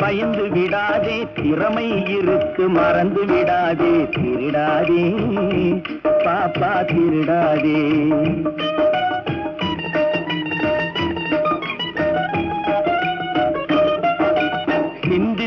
பயந்து விடாதே திறமை இருக்கு மறந்து விடாதே திருடாதே பாப்பா திருடாதே.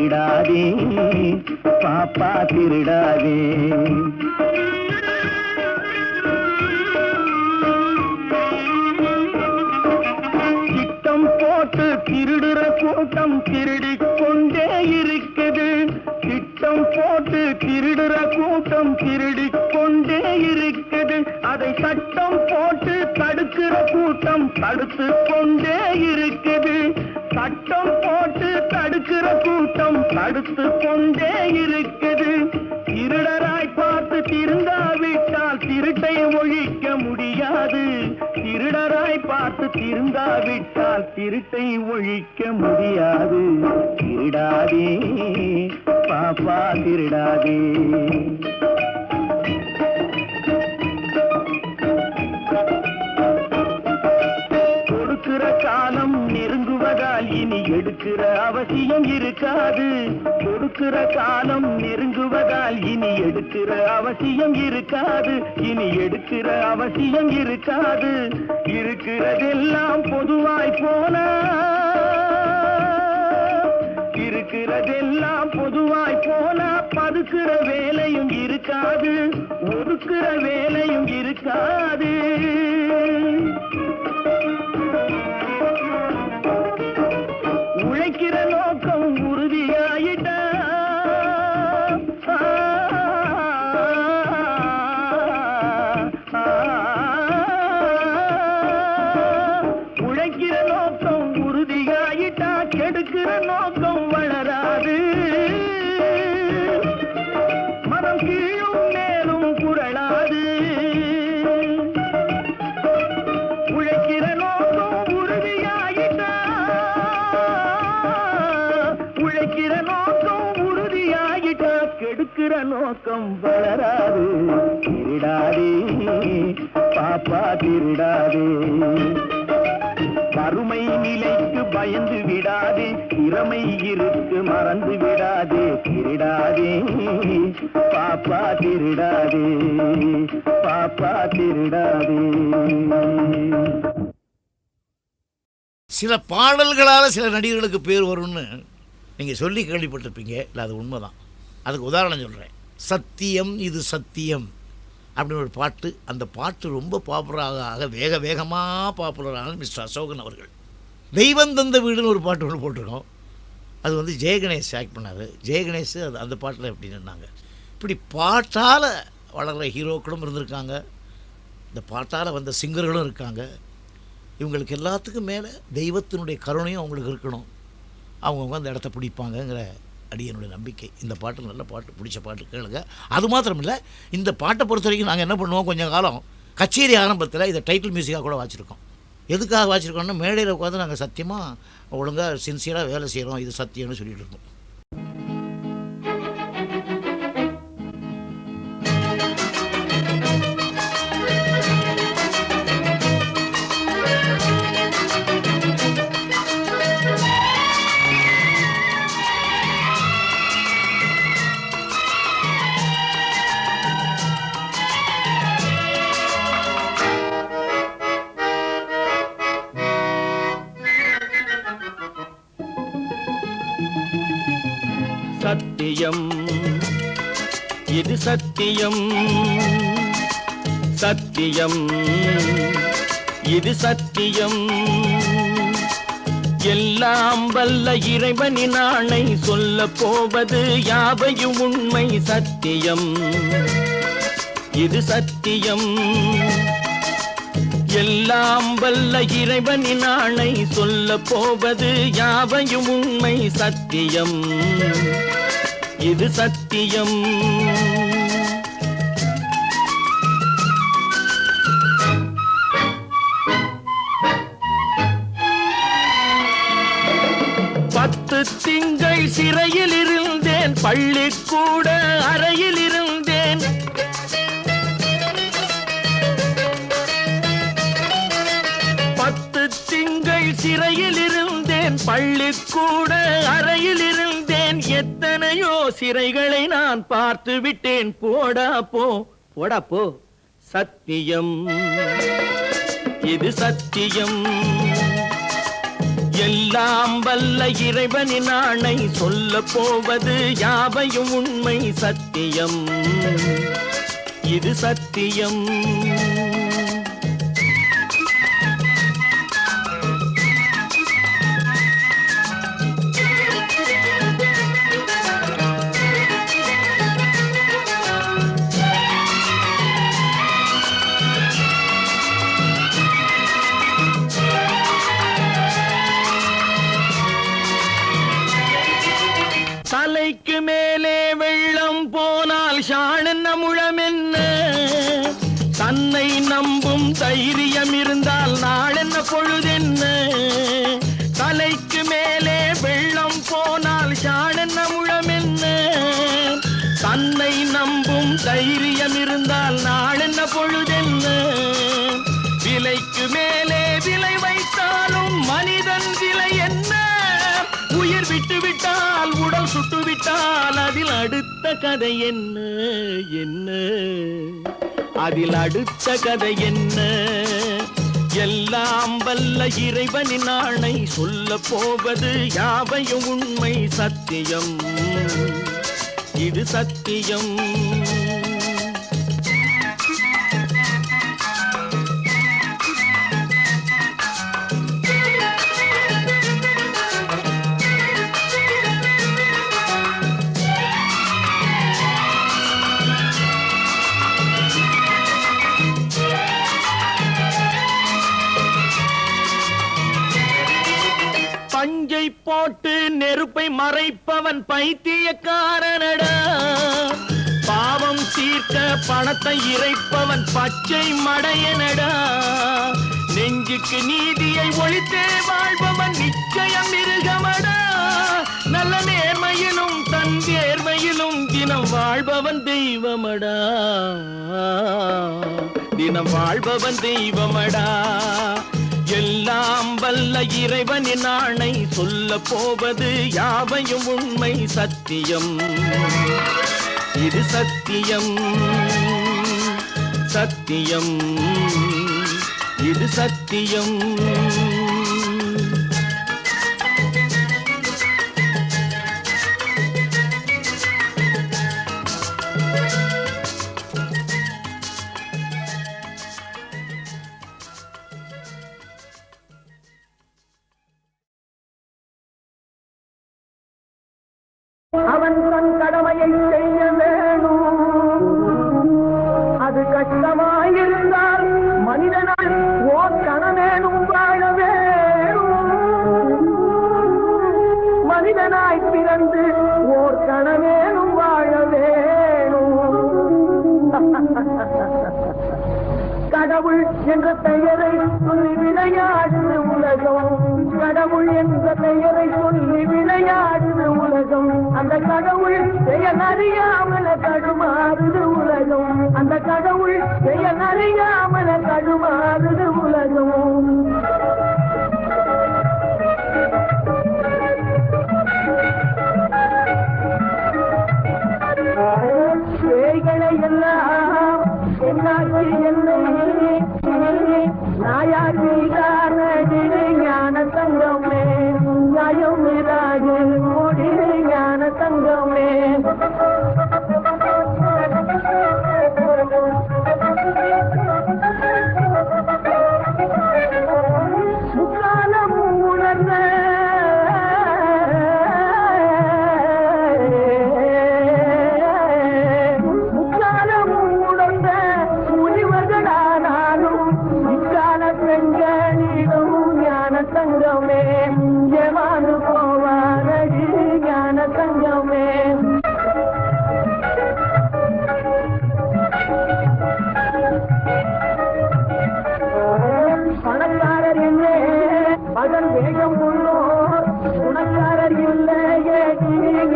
திருடாதே பாப்பா திருடாதே. திட்டம் போட்டு திருடுற கூட்டம் திருடிக் கொண்டே இருக்குது. திட்டம் போட்டு திருடுற கூட்டம் திருடிக் கொண்டே இருக்குது. அதை சட்டம் போட்டு தடுக்கிற கூட்டம் தடுத்து கொண்டே இருக்குது. சட்டம் போட்டு தடுக்கிற கூட்டம் தடுத்து கொண்டே இருக்குது. திருடராய் பார்த்து திருந்தாவிட்டால் திருட்டை ஒழிக்க முடியாது. திருடராய் பார்த்து திருந்தாவிட்டால் திருட்டை ஒழிக்க முடியாது. திருடாதே பாப்பா திருடாதே. கொடுக்கிற காலம் நீ எடுக்கிற அவசியம் இருக்காது. கொடுக்கிற காலம் நெருங்குவதால் இனி எடுக்கிற அவசியம் இருக்காது. இனி எடுக்கிற அவசியம் இருக்காது. இருக்கிறதெல்லாம் பொதுவாய் போனா இருக்கிறதெல்லாம் பொதுவாய் போல பதுக்கிற வேலையும் இருக்காது. ஒதுக்கிற வேலையும் இருக்காது. நோக்கம் வளராது. திருடாதே பாப்பா திருடாதே. வறுமை நிலைக்கு பயந்து விடாதே திறமை இருக்கு மறந்து விடாதே. திருடாதே பாப்பா திருடாதே பாப்பா திருடாதே. சில பாடல்களால் சில நடிகர்களுக்கு பேர் வரும்னு நீங்கள் சொல்லி கேள்விப்பட்டிருப்பீங்க. இல்லை அது உண்மைதான். அதுக்கு உதாரணம் சொல்கிறேன் சத்தியம் இது சத்தியம். அப்படின்னு ஒரு பாட்டு அந்த பாட்டு ரொம்ப பாப்புலராக ஆக வேக வேகமாக பாப்புலரான மிஸ்டர் அசோகன் அவர்கள். தெய்வம் தந்த வீடுன்னு ஒரு பாட்டு ஒன்று போட்டிருக்கோம். அது வந்து ஜெயகணேஷ் ஆக்ட் பண்ணார். ஜெயகணேஷ் அது அந்த பாட்டில் எப்படி நின்னாங்க? இப்படி பாட்டால் வளர்கிற ஹீரோக்களும் இருந்திருக்காங்க. இந்த பாட்டால் வந்த சிங்கர்களும் இருக்காங்க. இவங்களுக்கு எல்லாத்துக்கும் மேலே தெய்வத்தினுடைய கருணையும் அவங்களுக்கு இருக்கணும். அவங்கவுங்க அந்த இடத்த பிடிப்பாங்கங்கிற அடியனுடைய நம்பிக்கை. இந்த பாட்டு நல்ல பாட்டு பிடிச்ச பாட்டு கேளுங்க. அது மாத்திரம் இல்லை இந்த பாட்டை பொறுத்த வரைக்கும் நாங்கள் என்ன பண்ணுவோம் கொஞ்சம் காலம் கச்சேரி ஆரம்பத்தில் இதை டைட்டில் மியூசிக்காக கூட வாச்சிருக்கோம் எதுக்காக வாச்சிருக்கோம்னா மேடையில் உட்காந்து நாங்கள் சத்தியமாக ஒழுங்காக சின்சியராக வேலை செய்கிறோம் இது சத்தியம்னு சொல்லிட்டு இருக்கோம் சத்தியம். சத்தியம். இது சத்தியம். எல்லாம் வல்ல இறைவனின் ஆணை சொல்ல போவது யாவையும் உண்மை சத்தியம். இது சத்தியம். எல்லாம் வல்ல இறைவனின் ஆணை சொல்ல போவது யாவையும் உண்மை சத்தியம். இது சத்தியம். திங்கள் சிறையில் இருந்தேன் பள்ளிக்கூட அறையில் இருந்தேன் பத்து திங்கள் சிறையில் இருந்தேன் பள்ளிக்கூட அறையில் இருந்தேன் எத்தனையோ சிறைகளை நான் பார்த்து விட்டேன். போடா போ போடா போ சத்தியம். இது சத்தியம். எல்லாம் வல்ல இறைவனின் ஆணை சொல்ல போவது யாவையும் உண்மை சத்தியம். இது சத்தியம். என்ன தலைக்கு மேலே வெள்ளம் போனால் ஷாணென்ன முழம் என்ன தன்னை நம்பும் தைரியம் இருந்தால் நாளென்ன பொழுதென்ன? விலைக்கு மேலே விலை வைத்தாலும் மனிதன் விலை என்ன? உயிர் விட்டுவிட்டால் உடல் சுட்டுவிட்டால் அதில் அடுத்த கதை என்ன? என்ன? அதில் அடுத்த கதை என்ன? எல்லாம் வல்ல இறைவனின் ஆணை சொல்ல போவது யாவையும் உண்மை சத்தியம். இது சத்தியம். மறைப்பவன் பைத்தியக்காரனடா. பாவம் தீர்க்க பணத்தை இறைப்பவன் பச்சை மடையனடா. நெஞ்சுக்கு நீதியை ஒழித்தே வாழ்பவன் நிச்சயம் மிருகமடா. நல்ல நேர்மையிலும் தன் தேர்மையிலும் தினம் வாழ்பவன் தெய்வமடா. தினம் வாழ்பவன் தெய்வமடா. எல்லாம் வல்ல இறைவனின் ஆணை சொல்ல போவது யாவையும் உண்மை சத்தியம். இது சத்தியம் சத்தியம். இது சத்தியம். அவன் தன் கடமையை செய்ய வேணும். அது கஷ்டமாயிருந்தால் மனிதனால் ஓ கணமேனும் வாழ வேணும். மனிதனாய் பிறந்து ஓர் கணமேனும் வாழ கடவுள் என்ற பெயரை சொல்லி விளையாடுது உலகம். கடவுள் என்ற பெயரை சொல்லி அந்த கடவுள் செயல் அறியாமல தடுமாறுது உலகம். அந்த கடவுள் செயல் அறியாமல தடுமாறுது உலகம்.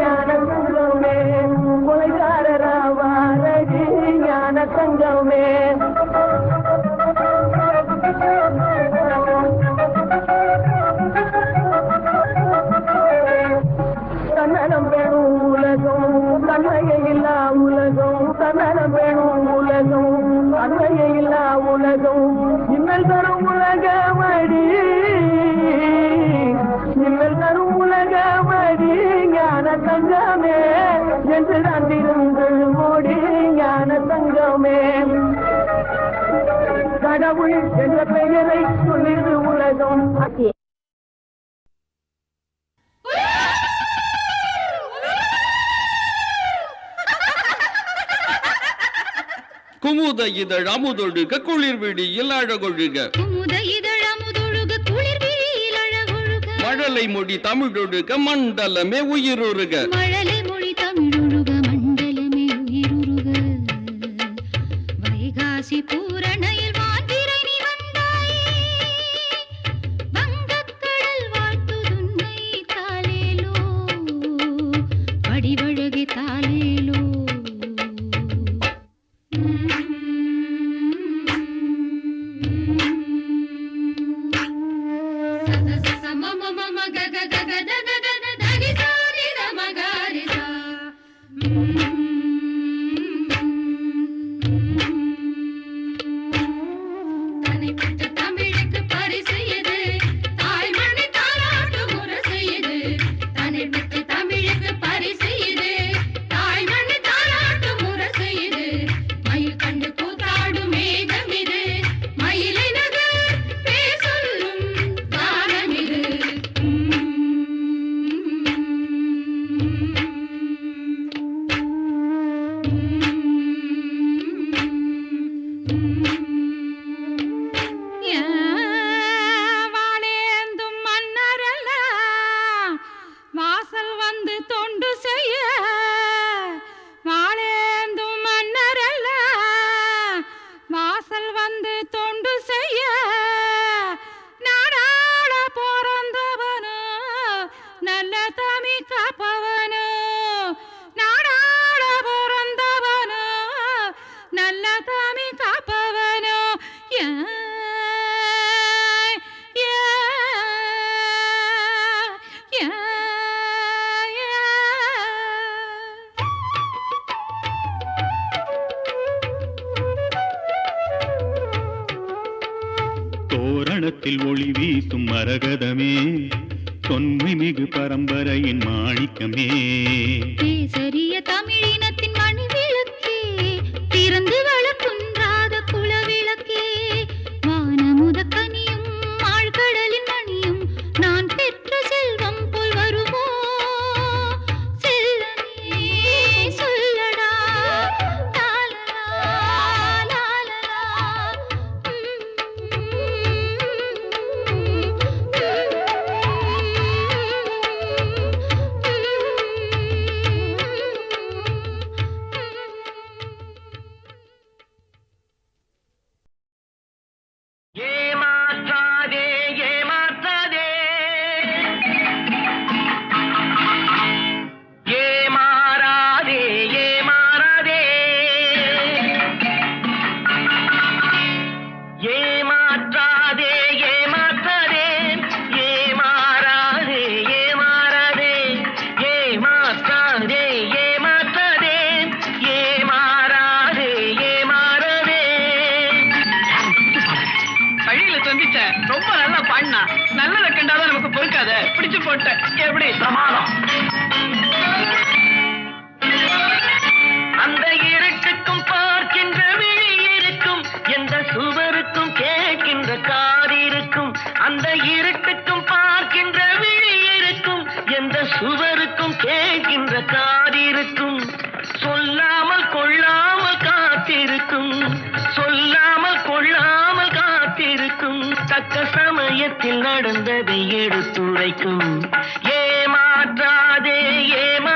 Gracias. குமுத இதழ் அமுதொழுக குளிர் விழியில் அழகொழுக. மழலை மொழி தமிழொழுக மண்டலமே உயிருருக. நடந்ததை எடுத்துரைக்கும். ஏமாற்றாதே ஏமா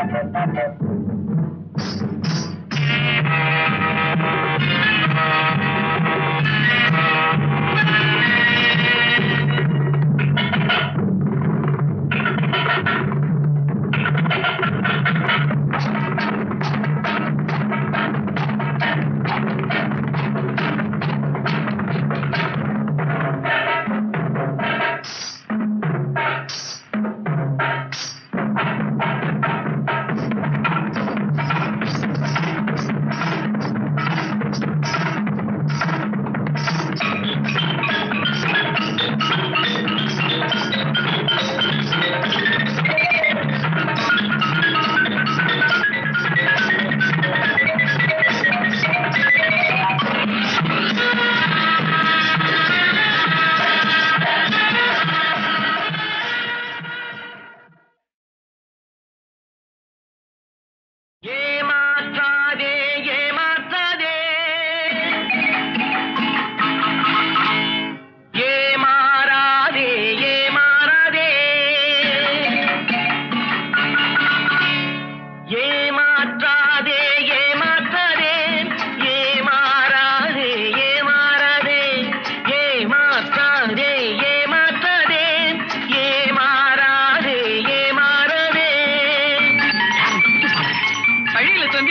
takut takut takut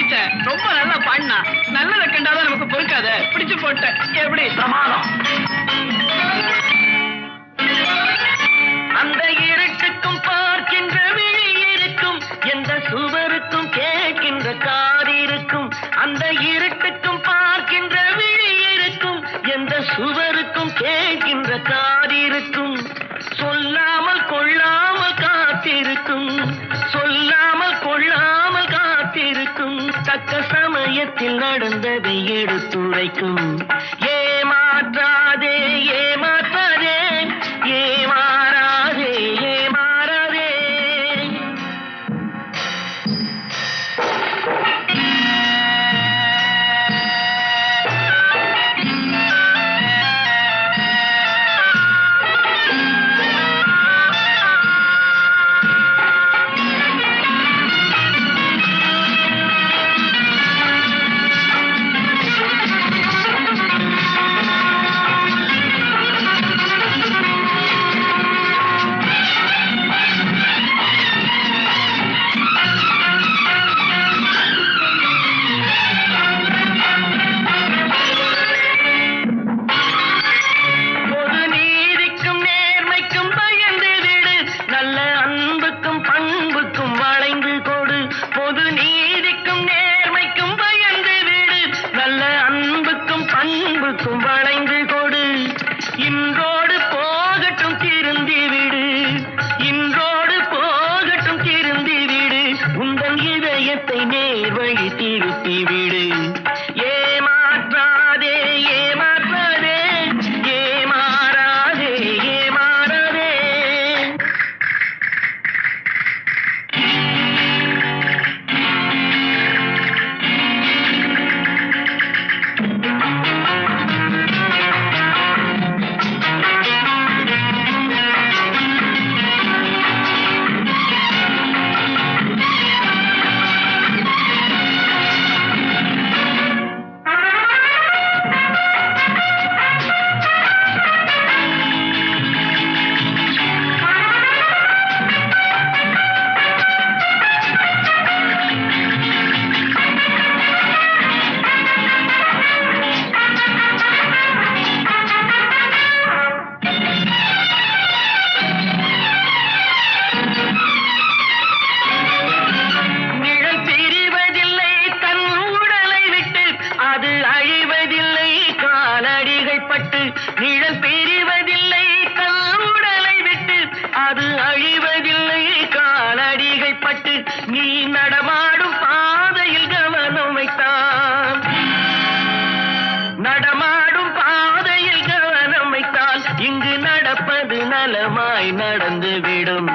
பிடிச்ச ரொம்ப நல்லா பாடினா. நல்லதை கண்டாதான் நமக்கு பொறுக்காத. பிடிச்சு போட்ட எப்படி? பிரமாதம். உலகத்தில் நடந்ததை எடுத்துரைக்கும் நலமாய் நடந்துவிடும்